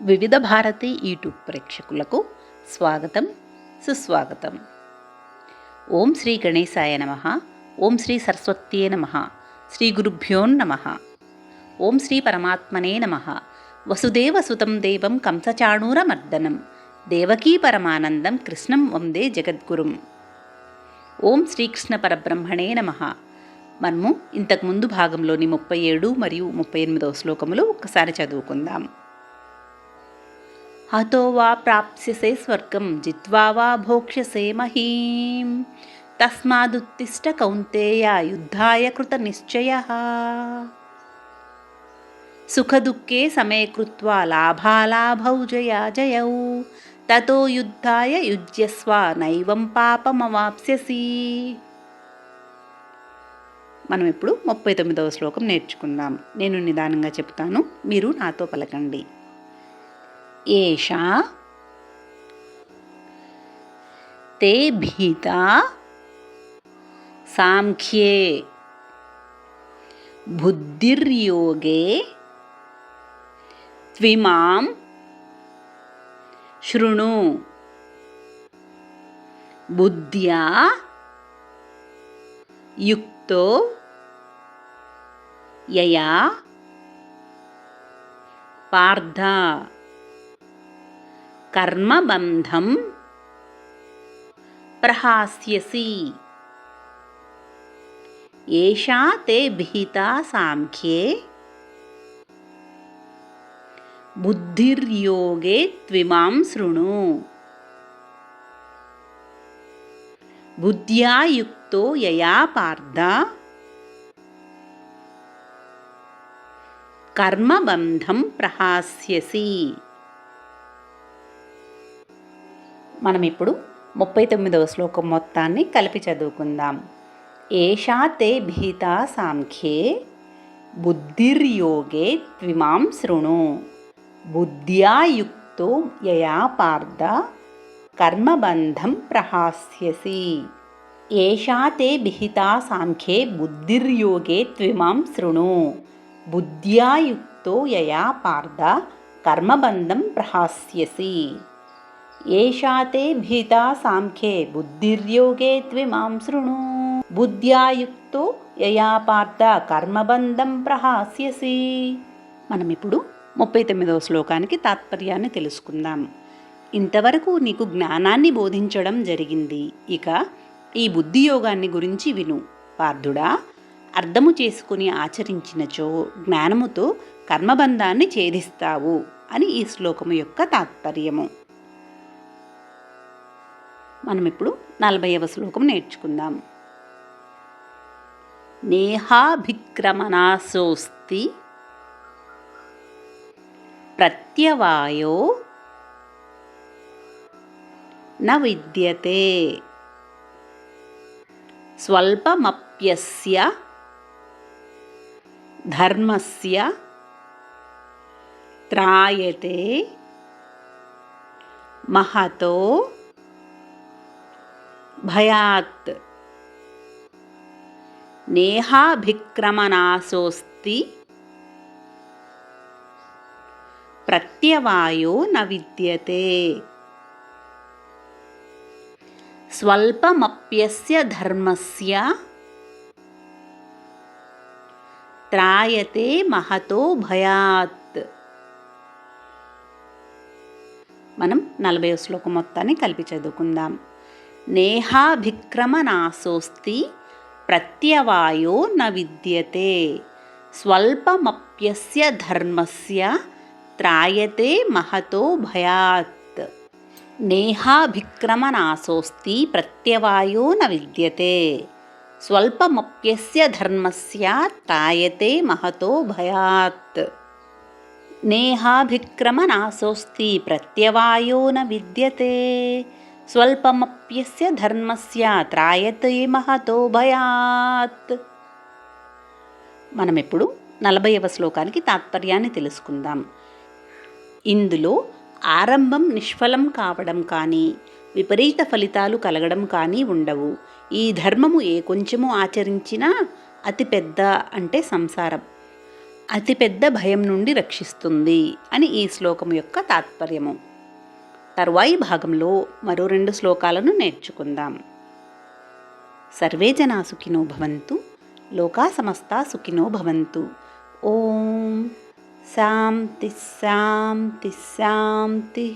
వివిధ భారతి యూట్యూబ్ ప్రేక్షకులకు స్వాగతం సుస్వాగతం. ఓం శ్రీ గణేశాయ నమ. ఓం శ్రీ సరస్వత్యే నమ. శ్రీ గురుభ్యో నమ. ఓం శ్రీ పరమాత్మనే నమ. వసుదేవ సుతం దేవం కంసచాణూరమర్దనం. దేవకీ పరమానందం కృష్ణం వందే జగద్గురుం. ఓం శ్రీకృష్ణ పరబ్రహ్మణే నమ. మనము ఇంతకుముందు భాగంలోని ముప్పై ఏడు మరియు ముప్పై ఎనిమిదవ శ్లోకములు ఒకసారి చదువుకుందాం. అతో వా ప్రాప్స్యసే స్వర్గం జిత్వా వా భోక్ష్యసే మహీం. తస్మాదుత్తిష్ట కౌంతేయ యుద్ధాయ కృత నిశ్చయ. సుఖదుఃఖే సమే కృత్వా లాభాలాభౌ జయా జయౌ. తతో యుద్ధాయ యుజ్యస్వ నైవం పాపమవాప్స్యసి. మనం ఇప్పుడు ముప్పై తొమ్మిదవ శ్లోకం నేర్చుకుందాం. నేను నిదానంగా చెప్తాను. మీరు నాతో పలకండి. ఏషా తే భీత సాంఖ్యే బుద్ధిర్యోగే త్విమాం శృణు బుద్ధ్యా యుక్తో యయా పార్థ కర్మబంధం. ప్రహాస్యసి. ఏషా తే భీతా సాంఖ్యే. బుద్ధిర్యోగే త్విమాం శృణు. బుద్ధ్యా యుక్తో యయా పార్థ. కర్మబంధం ప్రహాస్యసి. మనం ఇప్పుడు ముప్పై తొమ్మిదవ శ్లోకం మొత్తాన్ని కలిపి చదువుకుందాం. ఏషా తే భీతా సాంఖ్యే బుద్ధిర్యోగే త్విమాం శృణు. బుద్ధ్యాయుక్తో యయా పార్థ కర్మబంధం ప్రహాస్యసి. ఏషా తే విహితా సాంఖ్యే బుద్ధిర్యోగే త్విమాం శృణు. బుద్ధ్యాయుక్తో యయా పార్థ కర్మబంధం ప్రహాస్యసి. ఏషా తే భీతా సాంఖ్యే బుద్ధిర్యోగే త్విమాం శృణు. బుద్ధ్యాయుక్తో యయా పార్థ కర్మబంధం ప్రహాస్యసి. మనం ఇప్పుడు ముప్పై తొమ్మిదవ శ్లోకానికి తాత్పర్యాన్ని తెలుసుకుందాం. ఇంతవరకు నీకు జ్ఞానాన్ని బోధించడం జరిగింది. ఇక ఈ బుద్ధి యోగాన్ని గురించి విను. పార్థుడా అర్థము చేసుకుని ఆచరించినచో జ్ఞానముతో కర్మబంధాన్ని ఛేదిస్తావు అని ఈ శ్లోకము యొక్క తాత్పర్యము. మనం ఇప్పుడు నలభైవ శ్లోకం నేర్చుకుందాం. నేహాభిక్రమనాశోస్తి ప్రత్యవాయో న విద్యతే. స్వల్పమప్యస్య ధర్మస్య త్రాయతే. మహతో భయాత్. నేహాభిక్రమనాశోస్తి. ప్రత్యవాయో న విద్యతే. స్వల్పమప్యస్య ధర్మస్య. త్రాయతే మహతో భయాత్. మనం నలభై శ్లోకం మొత్తాన్ని కలిపి చదువుకుందాం. नेहाभिक्रमनासोऽस्ति प्रत्यवायो न विद्यते। स्वल्पमप्यस्य धर्मस्य त्रायते महतो भयात्। नेहाभिक्रमनासोऽस्ति प्रत्यवायो न विद्यते। स्वल्पमप्यस्य धर्मस्य त्रायते महतो भयात्। नेहाभिक्रमनासोऽस्ति प्रत्यवायो न विद्यते। స్వల్పమప్యస్య ధర్మస్య త్రాయతే మహతో భయాత్ మనం ఇప్పుడు నలభైవ శ్లోకానికి తాత్పర్యాన్ని తెలుసుకుందాం. ఇందులో ఆరంభం నిష్ఫలం కావడం కానీ విపరీత ఫలితాలు కలగడం కానీ ఉండవు. ఈ ధర్మము ఏ కొంచెము ఆచరించినా అతిపెద్ద అంటే సంసారం. అతిపెద్ద భయం నుండి రక్షిస్తుంది అని ఈ శ్లోకం యొక్క తాత్పర్యము. తరువాయి భాగంలో మరో రెండు శ్లోకాలను నేర్చుకుందాం. సర్వే జనా సుఖినో భవంతు లోకా సమస్త సుఖినో భవంతు. ఓం శాంతి శాంతి శాంతి.